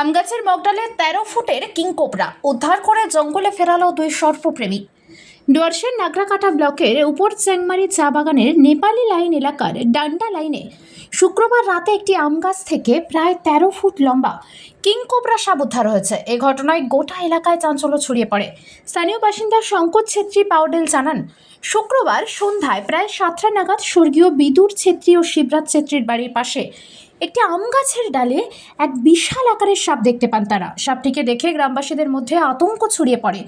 আমগাছের মগডালে তেরো ফুটের কিংকোবরা উদ্ধার করে জঙ্গলে ফেরালো দুই সর্পপ্রেমী। ডুয়ার্সের নাগরাকাটা ব্লকের উপর চ্যাংমারি চা বাগানের নেপালি লাইন এলাকার ডান্ডা লাইনে শুক্রবার রাতে একটি আম গাছ থেকে প্রায় তেরো ফুট লম্বা কিংকোবরা সাপ উদ্ধার হয়েছে। এ ঘটনায় গোটা এলাকায় চাঞ্চল্য ছড়িয়ে পড়ে। স্থানীয় বাসিন্দা শঙ্কর ছেত্রী পাউডেল জানান, শুক্রবার সন্ধ্যায় প্রায় সাতটা নাগাদ স্বর্গীয় বিদুর ছেত্রী ও শিবরাজ ছেত্রীর বাড়ির পাশে একটি আম গাছের ডালে এক বিশাল আকারের সাপ দেখতে পান তারা। সাপটিকে দেখে গ্রামবাসীদের মধ্যে আতঙ্ক ছড়িয়ে পড়ে।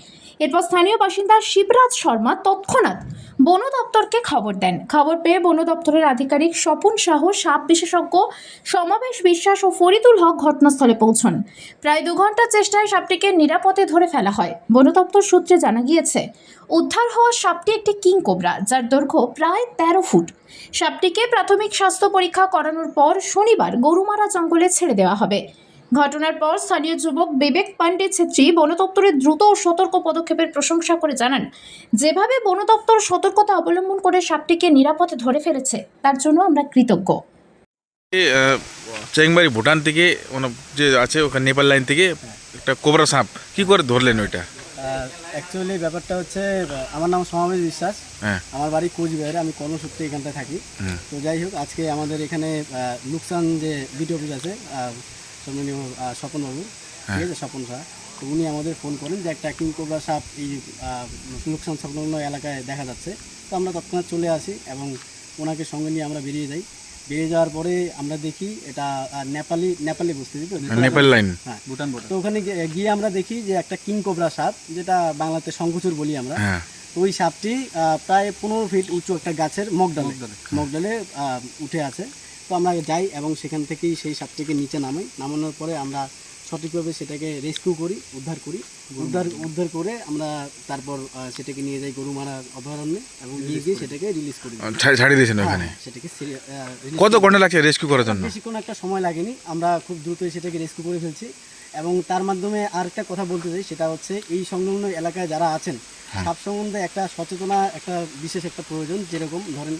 এরপর স্থানীয় বাসিন্দা শিবরাজ শর্মা তৎক্ষণাৎ বন দপ্তরকে খবর দেন। খবর পেয়ে বন দপ্তরের আধিকারিক স্বপন শাহ সাপ বিশেষজ্ঞ সমাবেশ বিশ্বাস ও ফরিদুল হক ঘটনাস্থলে পৌঁছন। প্রায় দু ঘণ্টার চেষ্টায় সাপটিকে নিরাপদে ধরে ফেলা হয়। বন দপ্তর সূত্রে জানা গিয়েছে, উদ্ধার হওয়া সাপটি একটি কিং কোবরা, যার দৈর্ঘ্য প্রায় তেরো ফুট। সাপটিকে প্রাথমিক স্বাস্থ্য পরীক্ষা করানোর পর শনিবার গরুমারা জঙ্গলে ছেড়ে দেওয়া হবে। ঘটনার পর স্থানীয় যুবক বিবেক পাণ্ডে ছেত্রী বন দপ্তরের দ্রুত ও সতর্ক পদক্ষেপের প্রশংসা করে জানান, যেভাবে বন দপ্তর সতর্কতা অবলম্বন করে সাপটিকে নিরাপদে ধরে ফেলেছে, তার জন্য আমরা কৃতজ্ঞ। চেংবাড়ি ভুটান থেকে যে আছে, ওখানে নেপাল লাইন থেকে একটা কোবরা সাপ, কি করে ধরলেন ওইটা? অ্যাকচুয়ালি ব্যাপারটা হচ্ছে আমার নাম সমাবেশ বিশ্বাস। হ্যাঁ। আমার বাড়ি কোচবিহারে আমি কর্মসূত্রে এখানটায় থাকি। তো যাই হোক আজকে আমাদের এখানে লুকসান যে বিডিও অফিস আছে সম্মানীয় স্বপনবাবু ঠিক আছে স্বপন শাহ তো উনি আমাদের ফোন করেন যে একটা কিংকোবরা সাপ এই লুকসান সংলগ্ন এলাকায় দেখা যাচ্ছে। তো আমরা তৎক্ষণাৎ চলে আসি এবং ওনাকে সঙ্গে নিয়ে আমরা বেরিয়ে যাই। বেরিয়ে যাওয়ার পরে আমরা দেখি এটা নেপালি নেপালি বুঝতে তো? নেপাল লাইন হ্যাঁ। ভুটান তো ওখানে গিয়ে- আমরা দেখি যে একটা কিং কোবরা সাপ যেটা বাংলাতে শঙ্কুচুর বলি আমরা হ্যাঁ। ওই সাপটি আহ, প্রায় পনেরো ফিট উঁচু একটা গাছের মগডালে মগডালে আহ, উঠে আছে। তো আমরা যাই এবং সেখান থেকেই সেই সাপটিকে নিচে নামাই। নামানোর পরে আমরা সঠিকভাবে সেটাকে রেস্কিউ করি উদ্ধার করি। উদ্ধার উদ্ধার করে আমরা তারপর সেটাকে নিয়ে যাই গরুমারা অভয়ারণ্যে এবং নিয়ে গিয়ে সেটাকে রিলিজ করি। ছাড়িয়ে দিয়েছেন ওখানে হ্যাঁ, সেটাকে আহ, release কত ঘণ্টা লাগছে রেস্কিউ করার জন্য? বেশিক্ষণ একটা সময় লাগেনি। আমরা খুব দ্রুতই সেটাকে রেস্কিউ করে ফেলছি। এবং তার মাধ্যমে আরেকটা কথা বলতে চাই সেটা হচ্ছে এই সংলগ্ন এলাকায় যারা আছেন সাপ সম্বন্ধে একটা সচেতনা একটা বিশেষ একটা প্রয়োজন। যেরকম ধরেন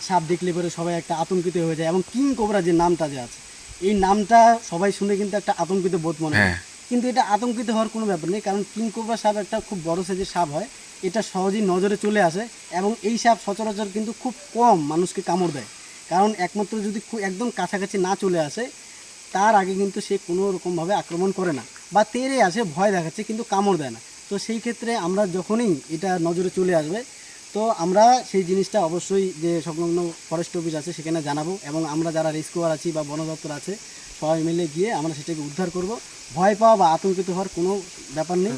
সাপ দেখলে পরে সবাই একটা আতঙ্কিত হয়ে যায় এবং কিং কোবরা যে নামটা যে আছে এই নামটা সবাই শুনে কিন্তু একটা আতঙ্কিত বোধ মনে হয়। হ্যাঁ। কিন্তু এটা আতঙ্কিত হওয়ার কোনো ব্যাপার নেই কারণ কিংকোবরা সাপ একটা খুব বড় সাইজের সাপ হয় এটা সহজেই নজরে চলে আসে এবং এই সাপ সচরাচর কিন্তু খুব কম মানুষকে কামড় দেয়। কারণ একমাত্র যদি খুব একদম কাছাকাছি না চলে আসে তার আগে কিন্তু সে কোনো রকমভাবে আক্রমণ করে না বা তেরে আসে ভয় দেখাচ্ছে কিন্তু কামড় দেয় না। তো সেই ক্ষেত্রে আমরা যখনই এটা নজরে চলে আসবে তো আমরা সেই জিনিসটা অবশ্যই যে সংলগ্ন ফরেস্ট অফিস আছে সেখানে জানাব এবং আমরা যারা রেস্কিউয়ার আছি বা বন দপ্তর আছে সবাই মিলে গিয়ে আমরা সেটাকে উদ্ধার করব। ভয় পাওয়া বা আতঙ্কিত হওয়ার কোনো ব্যাপার নেই।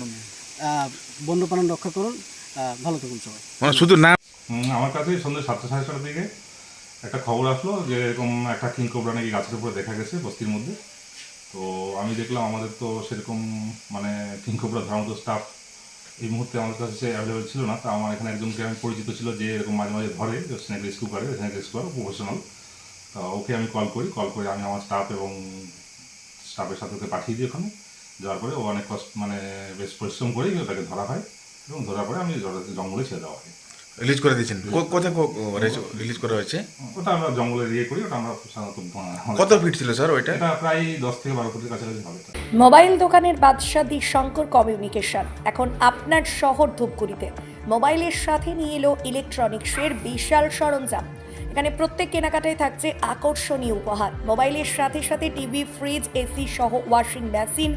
বন্যপ্রাণ রক্ষা করুন। ভালো থাকুন সবাই। মানে শুধু না আমার কাছে সন্ধ্যে সাতটা সাড়ে ছটার দিকে একটা খবর আসলো যে এরকম একটা কিং কোবরা নাকি গাছের উপরে দেখা গেছে বস্তির মধ্যে। তো আমি দেখলাম আমাদের তো সেরকম মানে কিং কোবরা ধরার মতো স্টাফ এই মুহূর্তে আমার কাছে সে অ্যাভেলেবেল ছিল না। তা আমার এখানে একজনকে আমি পরিচিত ছিল যে এরকম মাঝে মাঝে ধরে স্ন্যাকলি স্কুপারে স্ন্যাকলি স্কুপার প্রফেশনাল তা ওকে আমি কল করি কল করে আমি আমার স্টাফ এবং স্টাফের সাথে ওকে পাঠিয়ে দিই ওখানে। যাওয়ার পরে ও অনেক কষ্ট মানে বেশ পরিশ্রম করেই ওটাকে ধরা হয় এবং ধরার পরে আমি জঙ্গলে ছেড়ে দেওয়া হয়। রিলিজ করে দিয়েছেন। কো- কোথায় রিলিজ করা হয়েছে? ওটা আমরা জঙ্গলে ইয়ে করি ওটা আমরা সাধারণত কত ফিট ছিল স্যার ওইটা? এটা প্রায় দশ থেকে বারো ফুটের কাছাকাছি হবে মোবাইল দোকানের বাদশাহ দি শঙ্কর কমিউনিকেশন। এখন আপনার শহর ধূপগুড়িতে। মোবাইলের সাথে নিয়ে এলো ইলেকট্রনিক্সের বিশাল সরঞ্জাম। এখানে প্রত্যেক কেনাকাটায় থাকছে আকর্ষণীয় উপহার। মোবাইলের সাথে সাথে টিভি ফ্রিজ এসি সহ ওয়াশিং মেশিন